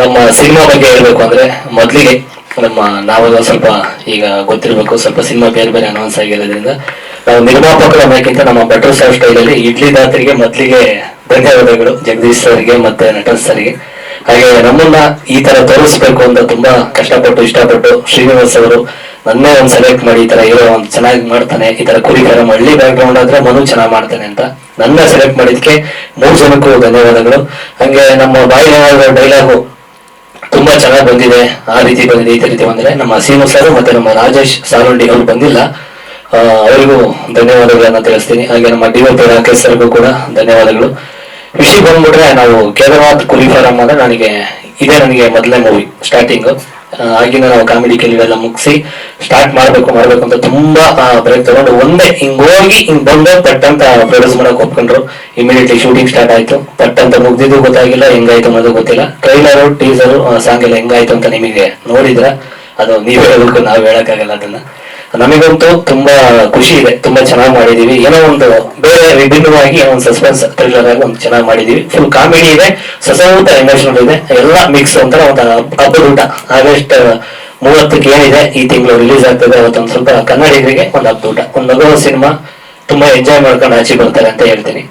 ನಮ್ಮ ಸಿನಿಮಾ ಬಗ್ಗೆ ಹೇಳ್ಬೇಕು ಅಂದ್ರೆ ಮೊದಲಿಗೆ ನಮ್ಮ ನಾವೆಲ್ಲ ಸ್ವಲ್ಪ ಈಗ ಗೊತ್ತಿರಬೇಕು, ಸ್ವಲ್ಪ ಸಿನಿಮಾ ಬೇರೆ ಬೇರೆ ಅನೌನ್ಸ್ ಆಗಿರೋದ್ರಿಂದ ನಾವು ನಿರ್ಮಾಪಕರ ಬೇಕಿಂತ ನಮ್ಮ ಬೆಟರ್ ಸ್ಟೈಲ್ ಸ್ಟೈಲಲ್ಲಿ ಇಡ್ಲಿ ದಾತ್ರಿಗೆ ಮೊದಲಿಗೆ ಧನ್ಯವಾದಗಳು, ಜಗದೀಶ್ ಸರ್ಗೆ ಮತ್ತೆ ನಟನ್ ಸರ್ಗೆ ಹಾಗೆ ನಮ್ಮನ್ನ ಈ ತರ ತೋರಿಸ್ಬೇಕು ಅಂತ ತುಂಬಾ ಕಷ್ಟಪಟ್ಟು ಇಷ್ಟಪಟ್ಟು ಶ್ರೀನಿವಾಸ್ ಅವರು ನನ್ನೇ ಒಂದು ಸೆಲೆಕ್ಟ್ ಮಾಡಿ ಈ ತರ ಹೀರೋ ಒಂದು ಚೆನ್ನಾಗಿ ಮಾಡ್ತಾನೆ, ಈ ತರ ಕುರಿಕರ ಹಳ್ಳಿ ಬ್ಯಾಕ್ ಗ್ರೌಂಡ್ ಆದ್ರೆ ಮನು ಚೆನ್ನಾಗಿ ಮಾಡ್ತಾನೆ ಅಂತ ನನ್ನ ಸೆಲೆಕ್ಟ್ ಮಾಡಿದ್ಕೆ ಮೂರು ಜನಕ್ಕೂ ಧನ್ಯವಾದಗಳು. ಹಂಗೆ ನಮ್ಮ ಬಾಯಿ ಡೈಲಾಗು ತುಂಬಾ ಚೆನ್ನಾಗಿ ಬಂದಿದೆ. ಆ ರೀತಿ ಬಂದಿದೆ, ಈ ರೀತಿ ಬಂದಿದೆ. ನಮ್ಮ ಸೀನು ಸರ್ ಮತ್ತೆ ನಮ್ಮ ರಾಜೇಶ್ ಸಾಲುಂಡಿ ಅವರು ಬಂದಿಲ್ಲ. ಅವರಿಗೂ ಧನ್ಯವಾದಗಳನ್ನ ತಿಳಿಸ್ತೀನಿ. ಹಾಗೆ ನಮ್ಮ ಡಿ ಪಿ ಸರ್ಗೂ ಕೂಡ ಧನ್ಯವಾದಗಳು. ವಿಷಯ ಬಂದ್ಬಿಟ್ರೆ ನಾವು ಕೇದಾರ್ನಾಥ್ ಕುರಿ ಫಾರಂ ಅಂದ್ರೆ ನನಗೆ ಇದೇ ನನಗೆ ಮೊದಲನೇ ಮೂವಿ ಸ್ಟಾರ್ಟಿಂಗ್ ಆಗಿನ ನಾವು ಕಾಮಿಡಿ ಕೆಲವೆಲ್ಲ ಮುಗಿಸಿ ಸ್ಟಾರ್ಟ್ ಮಾಡ್ಬೇಕು ಮಾಡ್ಬೇಕು ಅಂತ ತುಂಬಾ ಬ್ರೇಕ್ ತಗೊಂಡು ಒಂದೇ ಹಿಂಗ್ ಹೋಗಿ ಹಿಂಗ್ ಬಂದು ಪಟ್ ಅಂತ ಪ್ರೊಡ್ಯೂಸ್ ಮಾಡಕ್ ಒಪ್ಕೊಂಡ್ರು. ಇಮಿಡಿಯೇಟ್ಲಿ ಶೂಟಿಂಗ್ ಸ್ಟಾರ್ಟ್ ಆಯ್ತು. ಪಟ್ ಅಂತ ಮುಗ್ದಿದ್ದು ಗೊತ್ತಾಗಿಲ್ಲ, ಹೆಂಗಾಯ್ತು ಅನ್ನೋದು ಗೊತ್ತಿಲ್ಲ. ಟ್ರೈಲರು ಟೀಸರು ಸಾಂಗ್ ಎಲ್ಲ ಹೆಂಗಾಯ್ತು ಅಂತ ನಿಮಗೆ ನೋಡಿದ್ರ ಅದು ನೀವ್ ಹೇಳ್ಬೇಕು, ನಾವ್ ಹೇಳಕ್ಕಾಗಲ್ಲ ಅದನ್ನ. ನಮಗಂತೂ ತುಂಬಾ ಖುಷಿ ಇದೆ, ತುಂಬಾ ಚೆನ್ನಾಗಿ ಮಾಡಿದೀವಿ. ಏನೋ ಒಂದು ಬೇರೆ ವಿಭಿನ್ನವಾಗಿ ಒಂದು ಸಸ್ಪೆನ್ಸ್ ಥ್ರಿಲ್ಲರ್ ಆಗಿ ಒಂದು ಚೆನ್ನಾಗಿ ಮಾಡಿದೀವಿ. ಫುಲ್ ಕಾಮಿಡಿ ಇದೆ ಸಸೂತ ಎಮೋಷನಲ್ ಇದೆ, ಎಲ್ಲ ಮಿಕ್ಸ್ ಒಂಥರ ಒಂದು ಹಬ್ಬದ ಊಟ ಆಗಸ್ಟ್ ಮೂವತ್ತಕ್ಕೆ ಏನಿದೆ, ಈ ತಿಂಗಳು ರಿಲೀಸ್ ಆಗ್ತದೆ ಅವತ್ತೊಂದು ಸ್ವಲ್ಪ ಕನ್ನಡಿಗರಿಗೆ ಒಂದು ಹಬ್ಬದ ಊಟ ಒಂದು ಮಗುವ ಸಿನಿಮಾ ತುಂಬಾ ಎಂಜಾಯ್ ಮಾಡ್ಕೊಂಡು ಆಚೆ ಬರ್ತಾರೆ ಅಂತ ಹೇಳ್ತೀನಿ.